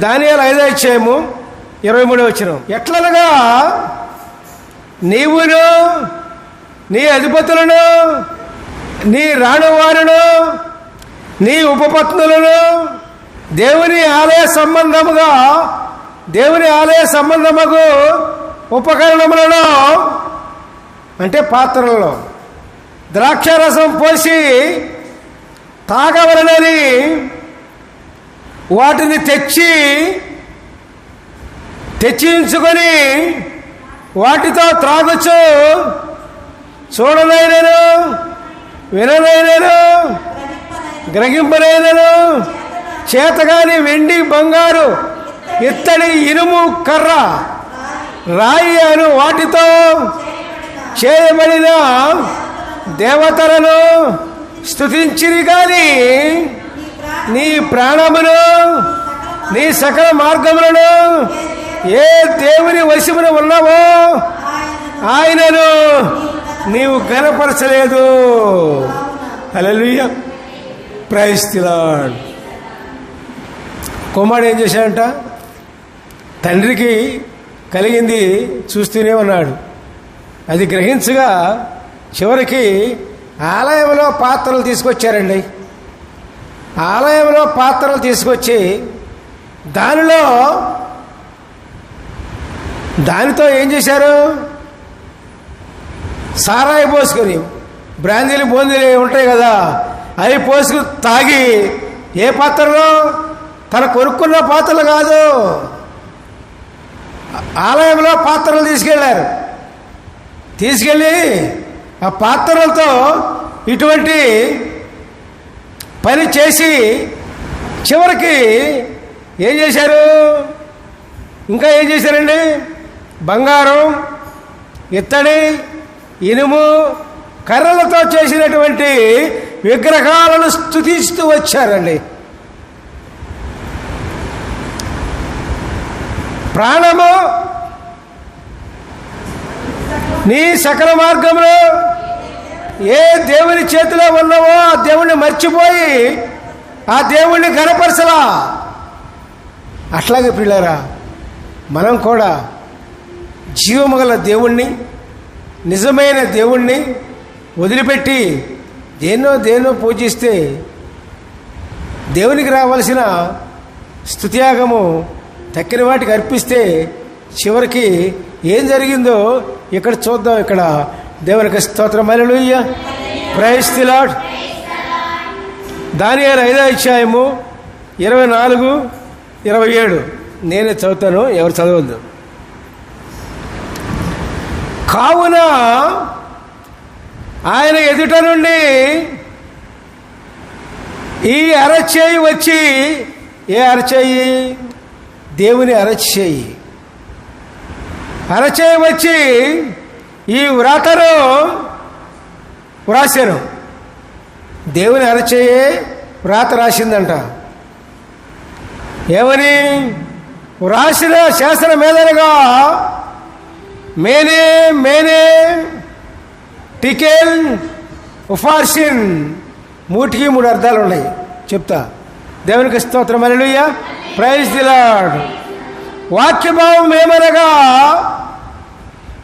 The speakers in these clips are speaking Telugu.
దానియాలు ఐదో ఇచ్చాము ఇరవై మూడో వచ్చిన ఎట్లనగా నీవును నీ అధిపతులను నీ రాణువారును నీ ఉపపత్నులను దేవుని ఆలయ సంబంధముగా దేవుని ఆలయ సంబంధముకు ఉపకరణములను అంటే పాత్రలలో ద్రాక్షారసం పోసి తాగవలనని వాటిని తెచ్చి తెచ్చించుకొని వాటితో త్రాగొచ్చు చూడలేనను వినలేనను గ్రహింపలేనను. చేతగాని వెండి బంగారు ఇత్తడి ఇనుము కర్ర రాయి అను వాటితో చేయబడిన దేవతలను స్తుతించిరి కానీ నీ ప్రాణమును నీ సకల మార్గములను ఏ దేవుని వశమున ఉన్నావో ఆయనను నీవు గనపరచలేదు. అలలుయ ప్రైస్తిలాడ్ కుమారుడు ఏం చేశాడంట? తండ్రికి కలిగింది చూస్తూనే ఉన్నాడు. అది గ్రహించగా చివరికి ఆలయంలో పాత్రలు తీసుకొచ్చారండి. ఆలయంలో పాత్రలు తీసుకొచ్చి దానిలో దానితో ఏం చేశారు? సారాయి పోసుకొని బ్రాందీలు బూందీలు ఉంటాయి కదా అవి పోసుకు తాగి ఏ పాత్రలో? తన కొనుక్కున్న పాత్రలు కాదు. ఆలయంలో పాత్రలు తీసుకెళ్ళారు. తీసుకెళ్ళి ఆ పాత్రలతో ఇటువంటి పని చేసి చివరికి ఏం చేశారు? ఇంకా ఏం చేశారండి? బంగారం ఇత్తడి ఇనుము కర్రలతో చేసినటువంటి విగ్రహాలను స్థుతిస్తూ వచ్చారండి. ప్రాణము నీ సకల మార్గంలో ఏ దేవుని చేతిలో ఉన్నావో ఆ దేవుణ్ణి మర్చిపోయి ఆ దేవుణ్ణి గనపరచలా అట్లాగే పిల్లరా మనం కూడా జీవము గల దేవుణ్ణి నిజమైన దేవుణ్ణి వదిలిపెట్టి దేన్నో దేన్నో పూజిస్తే దేవునికి రావాల్సిన స్తుత్యాగము తక్కిన వాటికి అర్పిస్తే చివరికి ఏం జరిగిందో ఇక్కడ చూద్దాం. ఇక్కడ దేవునికి స్తోత్రం అలలుయ్య ప్రైస్ ది దాని ఐదో అధ్యాయము ఇరవై నాలుగు ఇరవై ఏడు. నేనే చదువుతాను ఎవరు చదవద్దు. కావున ఆయన ఎదుట నుండి ఈ అరచేయి వచ్చి ఏ అరచేయి? దేవుని అరచేయి. అరచేయి వచ్చి ఈ వ్రాతను వ్రాసాను దేవుని అరచేయే వ్రాత రాసిందంట. ఏమని? వ్రాసిన శాస్త్ర మేదనగా మేనే మేనే టికెల్ ఉఫార్షిన్ మూటికి మూడు అర్థాలు ఉన్నాయి. చెప్తా. దేవునికి స్తోత్రం. అలలుయ్య ప్రైజ్ ది వాక్యభావం ఏమనగా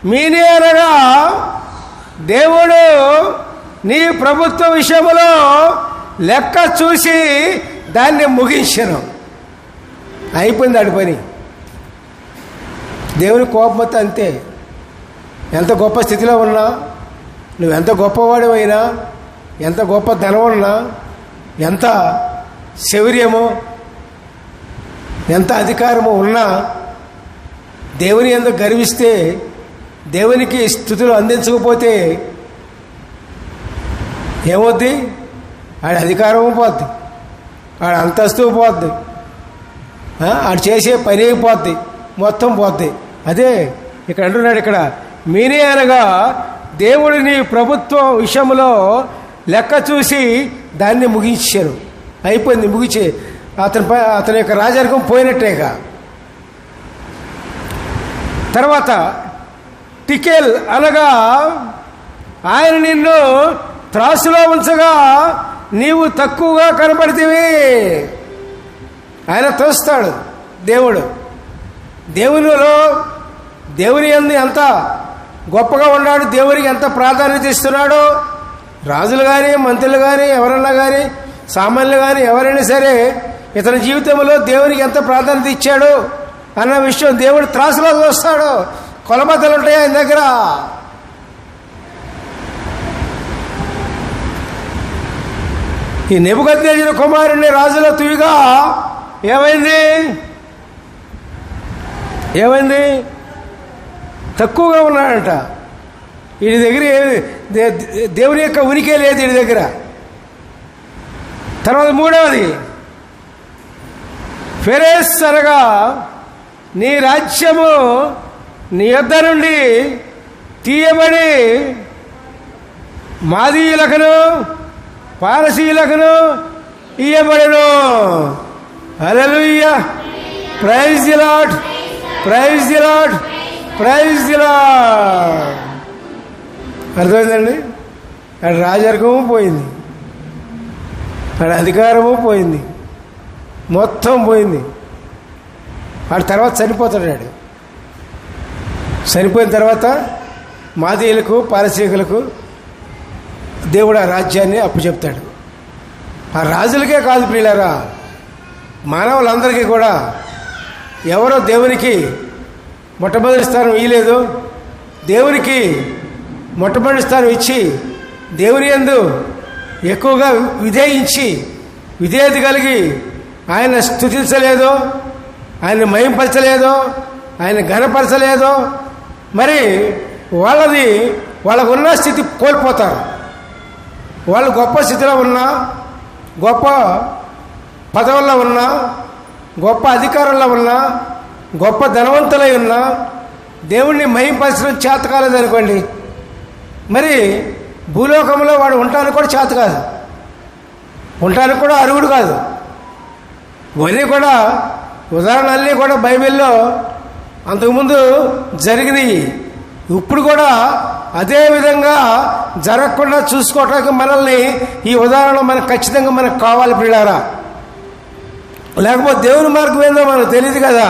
మీనే అనగా దేవుడు నీ ప్రభుత్వ విషయంలో లెక్క చూసి దాన్ని ముగించను. అయిపోయింది ఆడి పని. దేవుని కోపమత అంతే. ఎంత గొప్ప స్థితిలో ఉన్నా నువ్వు ఎంత గొప్పవాడివైనా ఎంత గొప్ప ధనం ఎంత శౌర్యమో ఎంత అధికారము ఉన్నా దేవుని ఎందుకు గర్విస్తే దేవునికి స్థుతులు అందించకపోతే ఏమవుద్ది? ఆడి అధికారం పోద్ది. ఆడ అంతస్తు పోద్ది. ఆడు చేసే పని పోద్ది. మొత్తం పోద్ది. అదే ఇక్కడ అంటున్నాడు ఇక్కడ మీనే అనగా దేవుడిని ప్రభుత్వ విషయంలో లెక్క చూసి దాన్ని ముగించారు. అయిపోయింది ముగిచి. అతని పై అతని యొక్క రాజరికం పోయినట్టేగా. తర్వాత టికెల్ అనగా ఆయన నిన్ను త్రాసులో ఉంచగా నీవు తక్కువగా కనపడితివి ఆయన తోస్తాడు దేవుడు. దేవునిలో దేవుని అంది ఎంత గొప్పగా ఉన్నాడు దేవునికి ఎంత ప్రాధాన్యత ఇస్తున్నాడో రాజులు కానీ మంత్రులు కానీ ఎవరన్నా కానీ సామాన్యులు కానీ ఎవరైనా సరే ఇతని జీవితంలో దేవునికి ఎంత ప్రాధాన్యత ఇచ్చాడు అన్న విషయం దేవుడు త్రాసులో చూస్తాడు. కొలమతలు ఉంటాయి ఆయన దగ్గర? ఈ నెబుకద్దేసిన కుమారుని రాజుల తువిగా ఏమైంది? ఏమైంది? తక్కువగా ఉన్నాడంట. వీడి దగ్గర దేవుని యొక్క ఉనికే లేదు వీడి దగ్గర. తర్వాత మూడవది ఫెరేస్ అనగా నీ రాజ్యము నీ యొద్ద నుండి తీయబడి మాదీయులకును పారసీయులకును ఇయ్యబడను. హల్లెలూయ. Praise the Lord praise the Lord praise the Lord అర్థమైందండి? అక్కడ రాజరికము పోయింది. అక్కడ అధికారము పోయింది. మొత్తం పోయింది. వాడు తర్వాత చనిపోతాడు వాడు. చనిపోయిన తర్వాత మాదీయులకు పారసీకులకు దేవుడు ఆ రాజ్యాన్ని అప్పచెప్తాడు. ఆ రాజులకే కాదు ప్రియులారా మానవులందరికీ కూడా ఎవరో దేవునికి మొట్టమొదటి స్థానం ఇయ్యలేదు. దేవునికి మొట్టమొదటి స్థానం ఇచ్చి దేవుని ఎందు ఎక్కువగా విధేయించి విధేయత కలిగి ఆయన స్థుతించలేదో ఆయన మయంపరచలేదో ఆయన ఘనపరచలేదో మరి వాళ్ళది వాళ్ళకున్న స్థితి కోల్పోతారు. వాళ్ళు గొప్ప స్థితిలో ఉన్నా గొప్ప పదవుల్లో ఉన్నా గొప్ప అధికారంలో ఉన్నా గొప్ప ధనవంతులై ఉన్నా దేవుణ్ణి మహింపరచడం చేత కాలేదనుకోండి మరి భూలోకంలో వాడు ఉండటానికి కూడా చేత కాదు. ఉండటానికి కూడా అర్హుడు కాదు. ఇవన్నీ కూడా ఉదాహరణలన్నీ కూడా బైబిల్లో అంతకుముందు జరిగినాయి. ఇప్పుడు కూడా అదే విధంగా జరగకుండా చూసుకోవటానికి మనల్ని ఈ ఉదాహరణ మనకు ఖచ్చితంగా మనకు కావాలి పిల్లారా లేకపోతే దేవుని మార్గం ఏందో మనకు తెలియదు కదా.